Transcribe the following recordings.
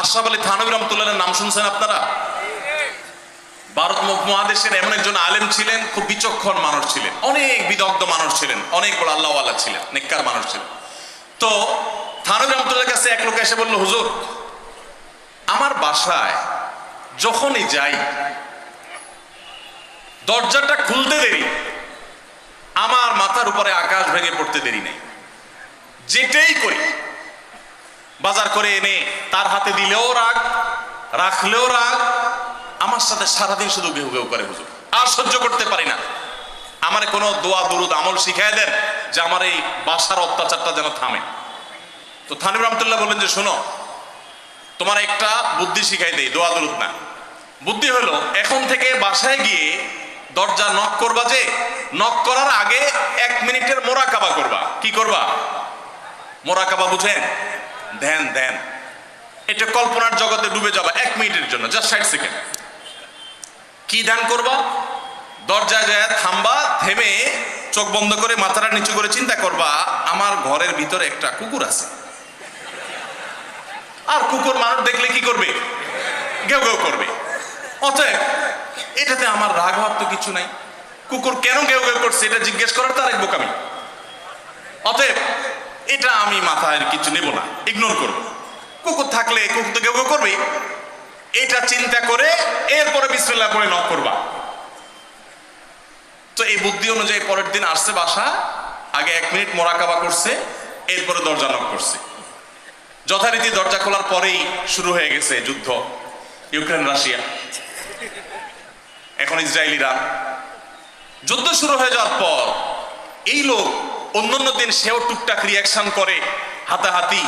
আশরাফ আলী থানবী রহমতুল্লাহের নাম শুনছেন আপনারা? ভারত মহাদেশের এমন একজন আলেম ছিলেন, খুব বিচক্ষণ মানুষ ছিলেন, অনেক বিদগ্ধ মানুষ ছিলেন, অনেক বড় আল্লাহওয়ালা ছিলেন, নেককার মানুষ ছিলেন। তো থানবী রহমতুল্লাহ কাছে এক লোক এসে বলল, হুজুর, আমার বাসায় যখনই যাই, দরজাটা খুলতে দেরি, আমার মাথার উপরে আকাশ ভেঙে পড়তে দেরি নেই। যেটাই করি বাজার করে এনে তার হাতে দিলেও রাগ, রাখলেও রাগ, আমার সাথে সারাদিন শুধু গেউ গেউ করে হুজুর। আর সহ্য করতে পারি না। আমার কোনো দোয়া, দুরুদ, আমল শিখাই দেন যে আমার এই বাসার অত্যাচারটা যেন থামে। তো থানিব রহমতুল্লাহ বললেন যে, শোনো, তোমার একটা বুদ্ধি শিখাই দেই, দোয়া, দুরুদ না। বুদ্ধি হলো, এখন থেকে বাসায় গিয়ে দরজা নক করবা যে নক করার আগে এক মিনিটের মোরাকাবা করবা। কি করবা? মোরাকাবা বুঝেন? ধ্যান ধ্যান এটা কল্পনার জগতে ডুবে যাবা এক মিনিটের জন্য জাস্ট ষাট সেকেন্ড কি ধ্যান করবা? দরজায় যায়, থামবা, থেমে চোখ বন্ধ করে মাথাটা নিচু করে চিন্তা করবা, আমার ঘরের ভিতরে একটা কুকুর আছে। আর কুকুর মানুষ দেখলে কি করবে? গেউ গেউ করবে। অতএব, এটাতে আমার রাগ হওয়ার তো কিছু নাই। কুকুর কেন গেউ গেউ করছে, এটা জিজ্ঞেস করার তার এক বোকামি। অতএব এটা আমি মাথায় কিছু নেব না। ইগনোর করব কুকুর থাকলে কুকুর তো কেউ গেউ করবে এটা চিন্তা করে এরপরে বিসমিল্লাহ করে নক করবা। তো এই বুদ্ধি অনুযায়ী পরের দিন আসছে বাসা, আগে এক মিনিট মোরাকাবা করছে, এরপরে দরজা নক করছে। যথারীতি দরজা খোলার পরেই শুরু হয়ে গেছে যুদ্ধ। Ukraine, Russia. এখন ইসরায়েলিরা। যুদ্ধ শুরু হয়ে যাওয়ার পর এই লোক অন্যান্য দিন সেও টুকটাক রিয়াকশন করে, হাতাহাতি,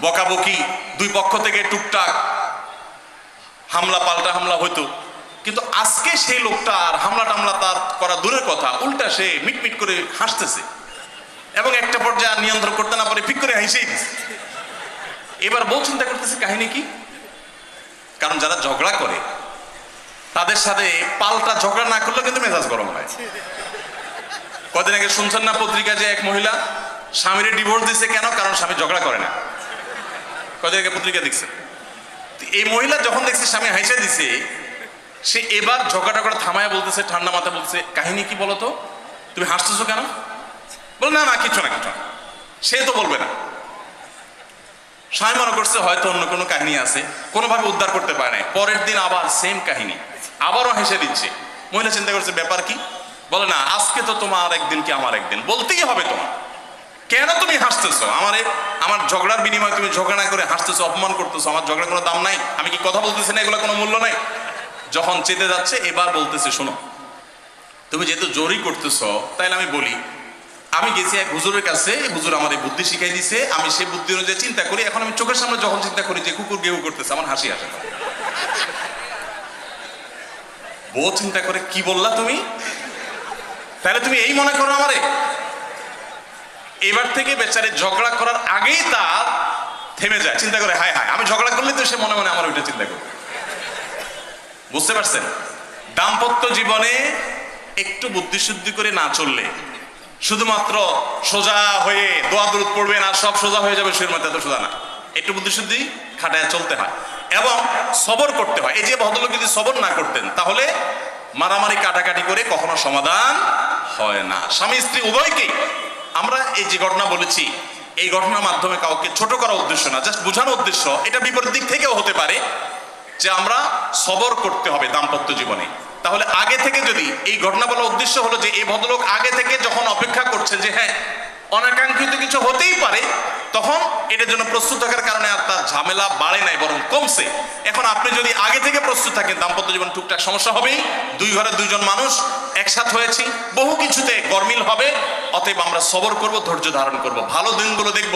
বকাবকি, দুই পক্ষ থেকে টুকটাক হামলা পাল্টা হামলা হইতো। কিন্তু আজকে সেই লোকটা আর হামলা টামলা তার করা দূরের কথা, উল্টা সে মিটমিট করে হাসতেছে। এবং একটা পর্যায়ে নিয়ন্ত্রণ করতে না পারে, ফিক করে হাসেই এবার বউ চিন্তা করতেছে, কাহিনী কি? কারণ যারা ঝগড়া করে, তাদের সাথে পাল্টা ঝগড়া না করলে কিন্তু মেজাজ গরম হয়। কদিন আগে শুনছেন না পত্রিকা যে এক মহিলা স্বামীর ডিভোর্স দিছে কেন? কারণ স্বামী ঝগড়া করে না। কদিন আগে পত্রিকা দেখছে। এই মহিলা যখন দেখছে স্বামী হাইসা দিছে, সে এবার ঝগড়া টগড়া থামায় বলতেছে, ঠান্ডা মাথা বলছে কাহিনী কি বলতো? তুমি হাসতেছো কেন? বল, না না কিছু না কিছু না। সে তো বলবে না। স্বামী মনে করছে, হয়তো অন্য কোনো কাহিনী আছে। কোনোভাবে উদ্ধার করতে পারে নাই। পরের দিন আবার সেম কাহিনী। আবারও হেসে দিচ্ছে। মহিলা চিন্তা করছে, ব্যাপার কি? বলে, না, আজকে তো তোমার একদিন কি আমার একদিন? বলতেই হবে তোমার। কেন তুমি হাসতেছো? আমার আমার ঝগড়ার বিনিময়ে তুমি ঝগড়া করে হাসতেছো, অপমান করতেছো, আমার ঝগড়ার কোনো দাম নাই। আমি কি কথা বলতেছি না? এগুলো কোনো মূল্য নাই। যখন চেতে যাচ্ছে, এবার বলতেছে, শোনো, তুমি যেহেতু জোরই করতেছো, তাইলে আমি বলি, আমি গেছি এক হুজুরের কাছে, হুজুর আমার এই বুদ্ধি শিখাই দিছে, আমি সেই বুদ্ধি অনুযায়ী চিন্তা করি, এখন আমি চোখের সামনে যখন চিন্তা করি যে কুকুর গেউ করতেছে, আমার হাসি আসে। বউ চিন্তা করে, কি বললা তুমি? তাহলে তুমি এই মনে করো আমারে। এবার থেকে বেচারে ঝগড়া করার আগেই তার থেমে যায়। চিন্তা করে, হায় হায়, আমি ঝগড়া করলে তো সে মনে মনে আমার ওইটা চিন্তা করবে। বুঝতে পারছেন? দাম্পত্য জীবনে একটু বুদ্ধিশুদ্ধি করে না চললে শুধুমাত্র সোজা হয়ে দোয়া দূর পড়বেন আর সব সোজা হয়ে যাবে সের মধ্যে এত সোজা না। একটু বুদ্ধিশুদ্ধি খাটায় চলতে হয়। এবং সবর করতে হয়। এই যে ভদ্রলোক যদি সবর না করতেন, তাহলে মারামারি, কাটাকাটি করে কখনো সমাধান হয় না। স্বামী স্ত্রী উভয়কেই আমরা এই যে ঘটনা বলেছি, এই ঘটনার মাধ্যমে কাউকে ছোট করার উদ্দেশ্য না জাস্ট বোঝানোর উদ্দেশ্য, এটা বিপরীত দিক থেকেও হতে পারে যে আমরা সবর করতে হবে দাম্পত্য জীবনে। তাহলে আগে থেকে যদি এই ঘটনা বলার উদ্দেশ্য হলো যে এই ভদ্রলোক আগে থেকে যখন অপেক্ষা করছে যে হ্যাঁ অনাকাঙ্ক্ষিত কিছু হতেই পারে, তখন এটার জন্য প্রস্তুত থাকার কারণে আর তার ঝামেলা বাড়ে নাই, বরং কমছে। এখন আপনি যদি আগে থেকে প্রস্তুত থাকেন, দাম্পত্য জীবন টুকটাক সমস্যা হবেই। দুই ঘরে দুইজন মানুষ, একসাথ হয়েছি। বহু কিছুতে গরমিল হবে, অতএব আমরা সবর করব, ধৈর্য ধারণ করব। ভালো দিনগুলো দেখব।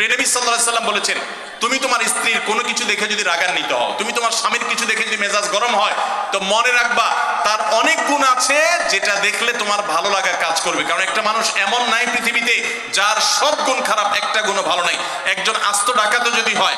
প্রেনবী সাল্লাহ সাল্লাম বলেছেন, তুমি তোমার স্ত্রীর কোনো কিছু দেখে যদি রাগান্বিত হও, তুমি তোমার স্বামীর কিছু দেখে যদি মেজাজ গরম হয়, তো মনে রাখবা তার অনেক গুণ আছে যেটা দেখলে তোমার ভালো লাগার কাজ করবে। কারণ একটা মানুষ এমন নাই পৃথিবীতে যার সব গুণ খারাপ, একটা গুণও ভালো নাই। একজন আস্ত ডাকাতও যদি হয়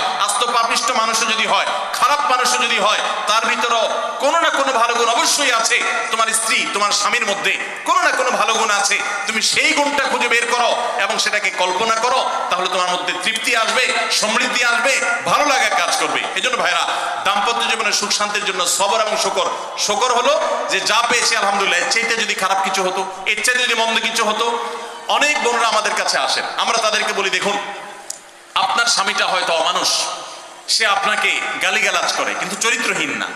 পাপিষ্ট মানুষও যদি হয়, খারাপ মানুষও যদি হয়, তার ভিতরও কোনো না কোনো ভালো গুণ অবশ্যই আছে। তোমার স্ত্রী, তোমার স্বামীর মধ্যে কোনো না কোনো ভালো গুণ আছে। তুমি সেই গুণটা খুঁজে বের করো এবং সেটাকে কল্পনা করো, তাহলে তোমার মধ্যে তৃপ্তি আসবে, সমৃদ্ধি আসবে, ভালো লাগা কাজ করবে। এই জন্য ভাইরা, দাম্পত্য জীবনের সুখ শান্তির জন্য সবর এবং শকর। শকর হলো যে যা পেয়েছি, আলহামদুলিল্লাহ চাইতে যদি খারাপ কিছু হতো, এর চাইতে যদি মন্দ কিছু হতো, অনেক বোনরা আমাদের কাছে আসেন। আমরা তাদেরকে বলি, দেখুন, আপনার স্বামীটা হয়তো অমানুষ। সে আপনাকে গালিগালাজ করে, কিন্তু চরিত্রহীন না।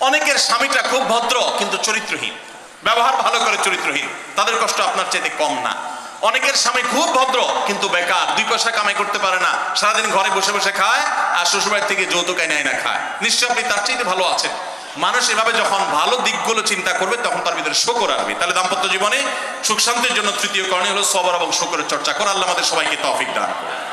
অনেকের স্বামীটা খুব ভদ্র, কিন্তু চরিত্রহীন। ব্যবহার ভালো করে চরিত্রহীন। তাদের কষ্ট আপনার চাইতে কম না। অনেকের স্বামী খুব ভদ্র, কিন্তু বেকার, দুই পয়সা কামাই করতে পারে না। সারাদিন ঘরে বসে বসে খায়, আর শ্বশুরবাড়ি থেকে যৌতুক নেয় না খায়। নিশ্চয় আপনি তার চাইতে ভালো আছেন। মানুষ এভাবে যখন ভালো দিকগুলো চিন্তা করবে, তখন তার ভিতরে শকর আসবে। তাহলে দাম্পত্য জীবনে সুখ শান্তির জন্য তৃতীয় কারণে হলো সবর এবং শকরের চর্চা করা। আল্লাহ আমাদের সবাইকে তৌফিক দান করুন।